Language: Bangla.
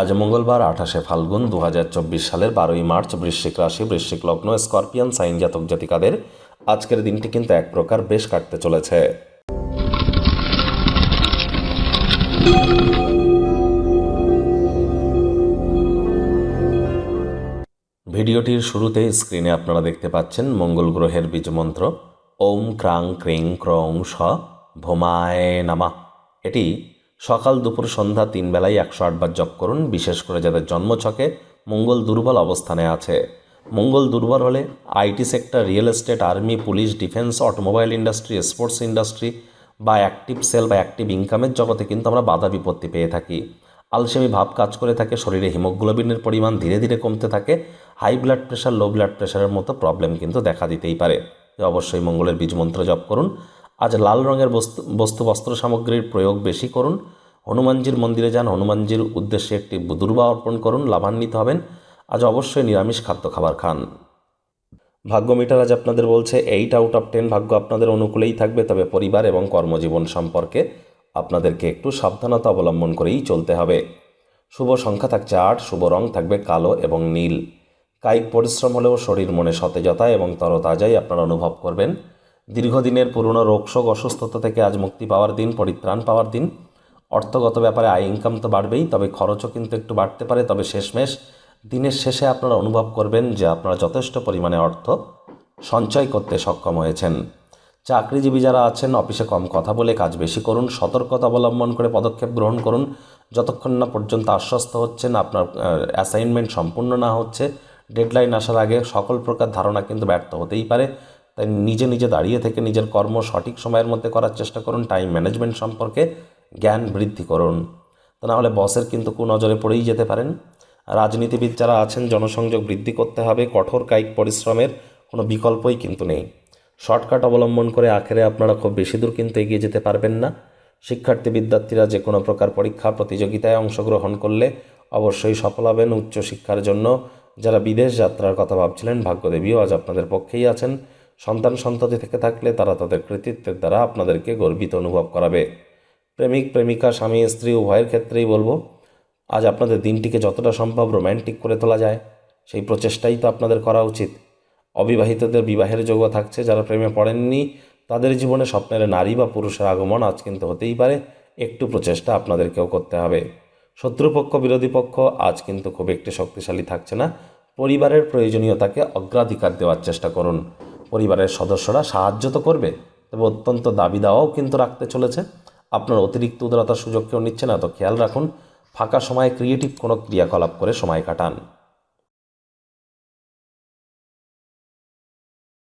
আজ মঙ্গলবার, আঠাশে ফাল্গুন দু হাজার চব্বিশ সালের বারোই মার্চ, বৃশ্চিক রাশি, বৃশ্চিক লগ্ন, স্করপিয়ান, সাইন জাতক জাতিকাদের আজকের দিনটি কিন্তু এক প্রকার বেশ কাটতে চলেছে। ভিডিওটির শুরুতে স্ক্রিনে আপনারা দেখতে পাচ্ছেন মঙ্গল গ্রহের বীজমন্ত্র ওম ক্রাং ক্রিং ক্রং স ভোমায় নামা। এটি সকাল দুপুর সন্ধ্যা তিন বেলায় একশো আটবার জপ করুন, বিশেষ করে যাদের জন্মছকে মঙ্গল দুর্বল অবস্থানে আছে। মঙ্গল দুর্বল হলে IT sector, real estate, army, police, defence, automobile industry, sports industry বা অ্যাক্টিভ সেল বা অ্যাক্টিভ ইনকামের জগতে কিন্তু আমরা বাধা বিপত্তি পেয়ে থাকি। আলসেমি ভাব কাজ করে থাকে, শরীরে হিমোগ্লোবিনের পরিমাণ ধীরে ধীরে কমতে থাকে, high blood pressure, low blood প্রেশারের মতো প্রবলেম কিন্তু দেখা দিতেই পারে। অবশ্যই মঙ্গলের বীজ মন্ত্র জপ করুন আজ লাল রঙের বস্তু বস্তু বস্ত্র সামগ্রীর প্রয়োগ বেশি করুন। হনুমানজির মন্দিরে যান। হনুমানজির উদ্দেশ্যে একটি দুর্বা অর্পণ করুন। লাভান্বিত হবেন। আজ অবশ্যই নিরামিষ খাদ্য খাবার খান। ভাগ্য মিটার আজ আপনাদের বলছে এইট আউট অফ টেন ভাগ্য আপনাদের অনুকূলেই থাকবে, তবে পরিবার এবং কর্মজীবন সম্পর্কে আপনাদেরকে একটু সাবধানতা অবলম্বন করেই চলতে হবে। শুভ সংখ্যা থাকছে আট, শুভ রং থাকবে কালো এবং নীল। কায়িক পরিশ্রম হলেও শরীর মনে সতেজতা এবং তরতাজাই আপনারা অনুভব করবেন। দীর্ঘদিনের পুরনো রোগশোক অসুস্থতা থেকে আজ মুক্তি পাওয়ার দিন, পরিত্রাণ পাওয়ার দিন। অর্থগত ব্যাপারে আয় ইনকাম তো বাড়বেই, তবে খরচও কিন্তু একটু বাড়তে পারে। তবে শেষমেশ দিনের শেষে আপনারা অনুভব করবেন যে আপনারা যথেষ্ট পরিমাণে অর্থ সঞ্চয় করতে সক্ষম হয়েছেন। চাকরিজীবী যারা আছেন, অফিসে কম কথা বলে কাজ বেশি করুন, সতর্কতা অবলম্বন করে পদক্ষেপ গ্রহণ করুন। যতক্ষণ না পর্যন্ত আশ্বস্ত হচ্ছেন, আপনার অ্যাসাইনমেন্ট সম্পূর্ণ না হচ্ছে ডেডলাইন আসার আগে সকল প্রকার ধারণা কিন্তু ব্যর্থ হতেই পারে। তাই নিজে নিজে দাঁড়িয়ে থেকে নিজের কর্ম সঠিক সময়ের মধ্যে করার চেষ্টা করুন টাইম ম্যানেজমেন্ট সম্পর্কে জ্ঞান বৃদ্ধি করুন। তা নাহলে বসের কিন্তু কুনজরে পড়েই যেতে পারেন। রাজনীতিবিদ যারা আছেন, জনসংযোগ বৃদ্ধি করতে হবে, কঠোর কায়িক পরিশ্রমের কোনো বিকল্পই কিন্তু নেই। শর্টকাট অবলম্বন করে আখেরে আপনারা খুব বেশি দূর কিন্তু এগিয়ে যেতে পারবেন না। শিক্ষার্থী, বিদ্যার্থীরা যে কোনো প্রকার পরীক্ষা, প্রতিযোগিতায় অংশগ্রহণ করলে অবশ্যই সফল হবেন উচ্চশিক্ষার জন্য। যারা বিদেশ যাত্রার কথা ভাবছিলেন, ভাগ্যদেবীও আজ আপনাদের পক্ষেই আছেন। সন্তান সন্ততি থেকে থাকলে তারা তাদের কৃতিত্বের দ্বারা আপনাদেরকে গর্বিত অনুভব করাবে। প্রেমিক, প্রেমিকা, স্বামী, স্ত্রী উভয়ের ক্ষেত্রেই বলব, আজ আপনাদের দিনটিকে যতটা সম্ভব রোম্যান্টিক করে তোলা যায়, সেই প্রচেষ্টাই তো আপনাদের করা উচিত। অবিবাহিতদের বিবাহের যোগ্য থাকছে, যারা প্রেমে পড়েননি, তাদের জীবনে স্বপ্নের নারী বা পুরুষের আগমন আজ কিন্তু হতেই পারে, একটু প্রচেষ্টা আপনাদেরকেও করতে হবে। শত্রুপক্ষ, বিরোধী পক্ষ আজ কিন্তু খুব একটি শক্তিশালী থাকছে না, পরিবারের প্রয়োজনীয়তাকে অগ্রাধিকার দেওয়ার চেষ্টা করুন। পরিবারের সদস্যরা সাহায্য তো করবে, তবে অত্যন্ত দাবি দাওয়াও কিন্তু রাখতে চলেছে। আপনার অতিরিক্ত উদারতার সুযোগ কেউ নিচ্ছে না, তো খেয়াল রাখুন, ফাঁকা সময়ে ক্রিয়েটিভ কোনো ক্রিয়াকলাপ করে সময় কাটান।